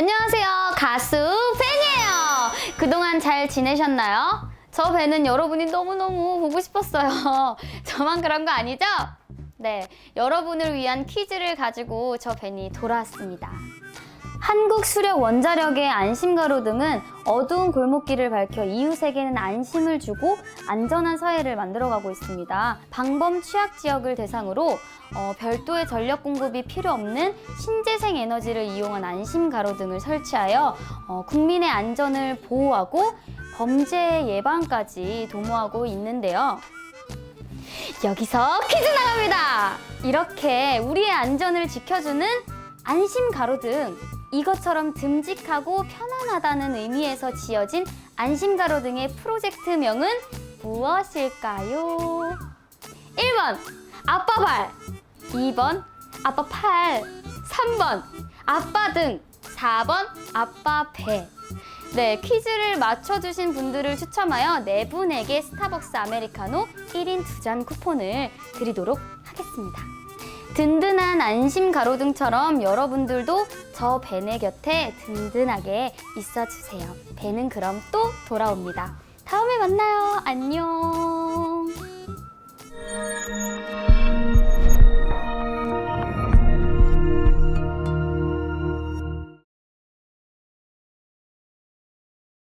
안녕하세요. 가수 벤이에요. 그동안 잘 지내셨나요? 저 벤은 여러분이 너무너무 보고 싶었어요. 저만 그런 거 아니죠? 네. 여러분을 위한 퀴즈를 가지고 저 벤이 돌아왔습니다. 한국 수력 원자력의 안심가로 등은 어두운 골목길을 밝혀 이웃에게는 안심을 주고 안전한 사회를 만들어가고 있습니다. 방범 취약 지역을 대상으로 어, 별도의 전력 공급이 필요 없는 신재생 에너지를 이용한 안심 가로 등을 설치하여 어, 국민의 안전을 보호하고 범죄 예방까지 도모하고 있는데요. 여기서 퀴즈 나갑니다. 이렇게 우리의 안전을 지켜주는 안심 가로등 이것처럼 듬직하고 편안하다는 의미에서 지어진 안심 가로 등의 프로젝트명은 무엇일까요? 1번 아빠 발 2번 아빠 팔 3번 아빠 등 4번 아빠 배 네, 퀴즈를 맞춰주신 분들을 추첨하여 네 분에게 스타벅스 아메리카노 1인 2잔 쿠폰을 드리도록 하겠습니다. 든든한 안심 가로등처럼 여러분들도 저 벤의 곁에 든든하게 있어주세요. 벤은 그럼 또 돌아옵니다. 다음에 만나요. 안녕.